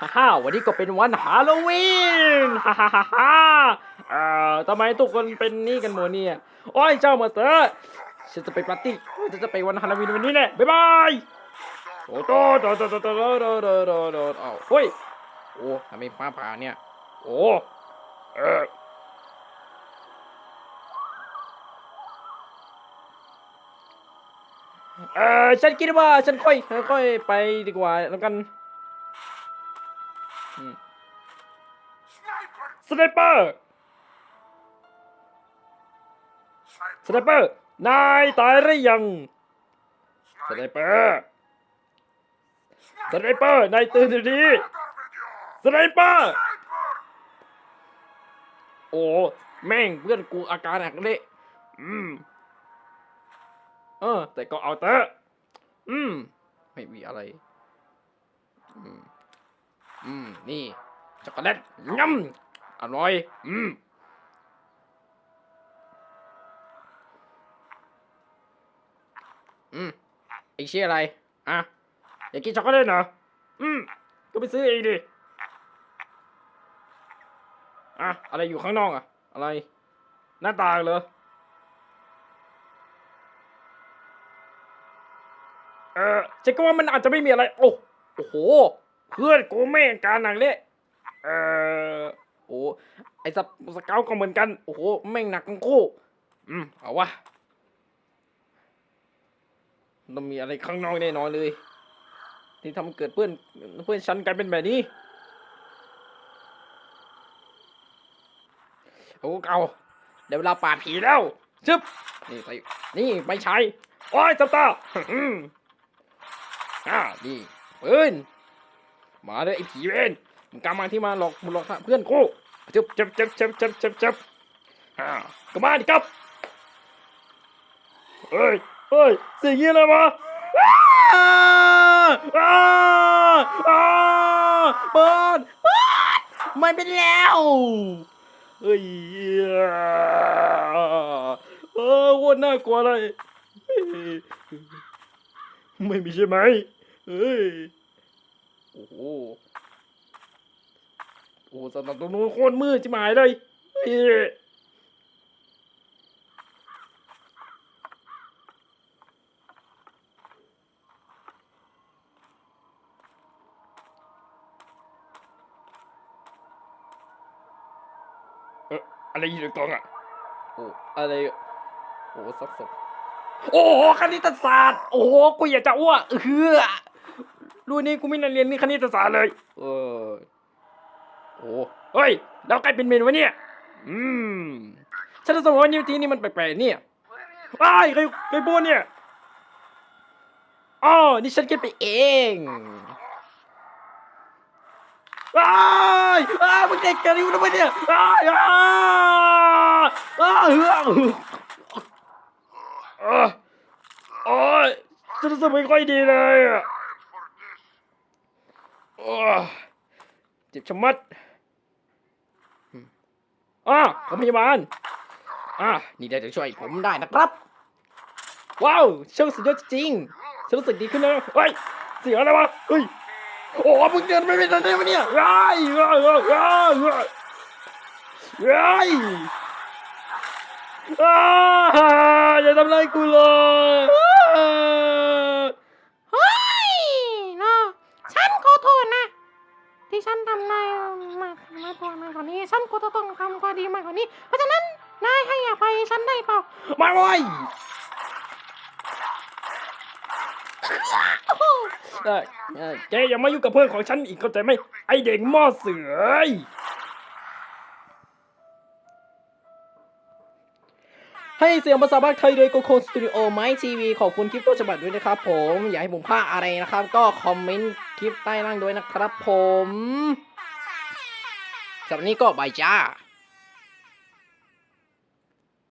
ฮ่าวันนี้ก็เป็นวันฮาโลวีนฮ่าฮ่าฮ่าฮ่าเอ่อทำไมทุกคนเป็นนี่กันหมดเนี่ยโอ้ยเจ้ามาเตอร์ฉันจะไปปาร์ตี้ฉันจะไปวันฮาโลวีนวันนี้แน่บ๊ายบายโอ้โตโตโตโตโตโตโตโตโตโตอ้าวเฮ้ยโอ้ทำไมฟ้าผ่าเนี่ยโอ้เออเออฉันคิดว่าฉันค่อยค่อยไปดีกว่าแล้วกัน สไนเปอร์สไนเปอร์ นายตายหรือยังสไนเปอร์สไนเปอร์นายตื่นเดี๋ยวนี้สไนเปอร์ โอ้แม่งเพื่อนกูอาการหนักเลยอืม เออ แต่ก็เอาเตอะอืม ไม่มีอะไร อืม อืม นี่ช็อกโกแลตยำ อร่อย อืมอืมไอเชี่ยอะไร อะ อยากกินช็อกโกแลตเหรอ อืม ก็ไปซื้อเองดิ อะ อะไรอยู่ข้างนอกอะ อะไร หน้าตางเหรอ เออฉันก็ว่ามันอาจจะไม่มีอะไร โอ้โอ้โห เพื่อนกูแม่งการหนักเลยเออ โอ้ไอ้สสเกาก็เหมือนกัน โอ้โหแม่งหนักทั้งคู่ อืมเอาวะต้องมีอะไรข้างนอกแน่นอนเลย ที่ทำเกิดเพื่อนเพื่อนฉันกลายเป็นแบบนี้โอ้เก่าเดี๋ยวเวลาปาดผีแล้วชึบนี่ใส่นี่ไม่ใช่โอ้ยจับตาอืมอ่านี่ปืนมาเลยไอ้ผีเวน มึงกำมาที่มาหลอกมึงหลอกเพื่อนกูจับจับจับจับจับจับจับอ่ากลับมาดิครับเฮ้ยเฮ้ยสิ่งนี้อะไรวะอ้าอ้าอ้าเปิดเปิดไม่เป็นแล้วเฮ้ยเออโคตรน่ากลัวเลยไม่มีใช่ไหมเฮ้ยโอ้ อ้โหสำหรับตรงนู้นโคตรมืดจิ๋หมายเลยเฮ้ยเอ๊ะอะไรอยู่ในกล่องอะโอ้อะไรโอ้ซักศพโอ้โหคณิตศาสตร์โอ้โหกูอยากจะอ้วกเฮือรู้นี่กูไม่ได้เรียนนี่คณิตศาสตร์เลย เออ โอ้เฮ้ยแล้วใครเป็นเมนวะเนี่ย อืมฉันรู้สึกว่านิวทีนี่มันแปลกๆเนี่ยว้ายใครใครพูดเนี่ยอ๋อนี่ฉันคิดไปเองว้ายว้ามึงเด็กกันอยู่ทำไมเนี่ยว้ายว้ายว้ายเฮือเออโอ้ยฉันรู้สึกไม่ค่อยดีเลยอะเจ็บชะมัด อะโรงพยาบาลอะนี่ได้จะช่วยผมได้นะครับ ว้าวช่างสุดยอดจริงๆฉันรู้สึกดีขึ้นแล้วเฮ้ยเสียงอะไรวะเฮ้ยโอ้มึงเดินไม่เป็นอะไรวะเนี่ยร้ายร้ายร้ายร้ายร้ายอ้าอย่าทำร้ายกูเลย ที่ฉันทำนายมากมากกว่ามากกว่านี้ ฉันก็จะต้องทำก็ดีมากกว่านี้ เพราะฉะนั้นนายให้อภัยฉันได้เปล่ามาไว้ยเอ้ยเอ้ยแกอย่ามายุ่งกับเพื่อนของฉันอีกเข้าใจไหมไอเด็กหม้อเสือ ให้เสียงภาษาบ้านไทยโดยโกโคสตูดิโอไมทีวีขอบคุณคลิปต้นฉบับด้วยนะครับ ผม อยากให้ผมพาอะไรนะครับ ก็คอมเมนต์คลิปใต้ล่างด้วยนะครับ ผมสำหรับวันนี้ก็บายจ้า